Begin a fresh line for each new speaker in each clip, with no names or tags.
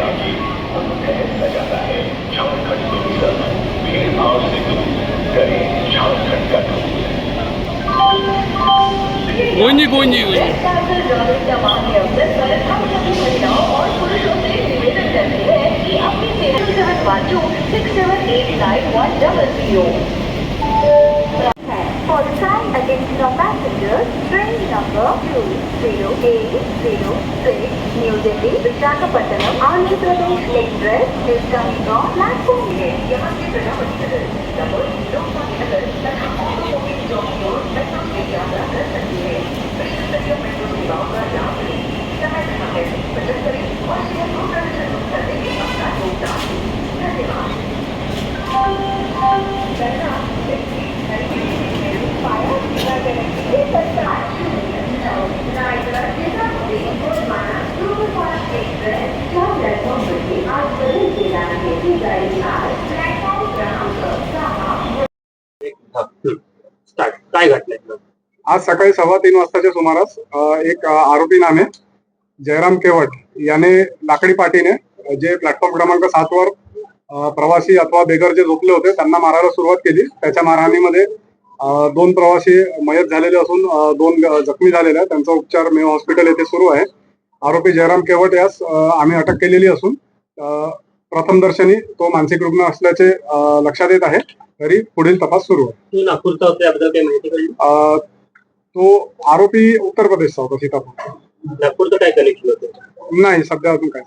शाही फैसला जाता है झारखंड से विकल्प भीड़ भाव से दूर करें झारखंड का टूर
गोविंद जी गोविंद जी गोविंद जी।
कैंसर जागरूकता माह के अवसर पर हम सभी महिलाओं और पुरुषों से निवेदन करते हैं कि अपनी seven seven one two six seven eight nine one double zero For the sign attention of passengers, train number 20806, New Delhi, Visakhapatnam, Andhra Pradesh Express is coming on platform A. यहाँ से प्रजापति नगर, सीतापुर, लोकमान्य नगर तथा औद्योगिक चौक की ओर लखनऊ से यात्रा कर सकती है विशेषज्ञ metro सेवाओं का लाभ लें समय रहा है बचत करें और शेयर को प्रदर्शन करने में अपना योगदान दें धन्यवाद
काय घडलंय
आज सकाळी सव्वा तीन वाजताच्या सुमारास एक आरोपी नामे जयराम केवट याने लाकडी पाटीने जे प्लॅटफॉर्म क्रमांक सात वर प्रवासी अथवा बेगर जे झोपले होते त्यांना मारायला सुरुवात केली. त्याच्या मारहाणीमध्ये दोन प्रवासी मयत झालेले असून दोन जखमी झालेले आहेत. त्यांचा उपचार मे हॉस्पिटल येथे सुरू आहे. आरोपी जयराम केवट यास आम्ही अटक केलेली असून अ, प्रथम दर्शनी तो मानसिक रुग्ण असल्याचे लक्षात येत आहे. तरी पुढील तपास सुरू आहे.
तू नागपूरचा होता याबद्दल काही माहिती कळली?
अ, तो आरोपी उत्तर प्रदेशचा होता सीतापूर.
नागपूरचं काय कनेक्शन होतं?
नाही सध्या अजून काय.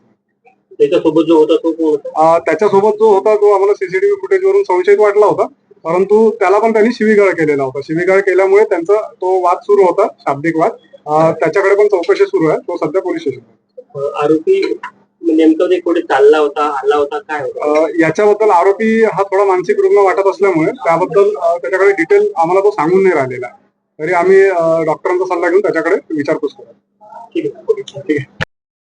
त्याच्यासोबत जो होता तो कोण होता?
अ, त्याच्यासोबत जो होता तो आम्हाला सीसीटीव्ही फुटेज वरून संशयित वाटला होता. परंतु त्याला पण त्यांनी शिवीगाळ केलेला होता. शिवीगाळ केल्यामुळे त्यांचा तो वाद सुरू होता शाब्दिक वाद. त्याच्याकडे पण चौकशी सुरू आहे. तो सध्या पोलीस स्टेशन
आरोपी नेमकं ते कुठे चालला होता आला होता काय होता?
याच्याबद्दल आरोपी हा थोडा मानसिक रुग्ण वाटत असल्यामुळे त्याबद्दल अ, त्याच्याकडे डिटेल आम्हाला तो सांगून नाही राहिलेला. तरी आम्ही अ, डॉक्टरांचा सल्ला घेऊन त्याच्याकडे विचारपूस करू.
ठीक आहे.
ठीक आहे.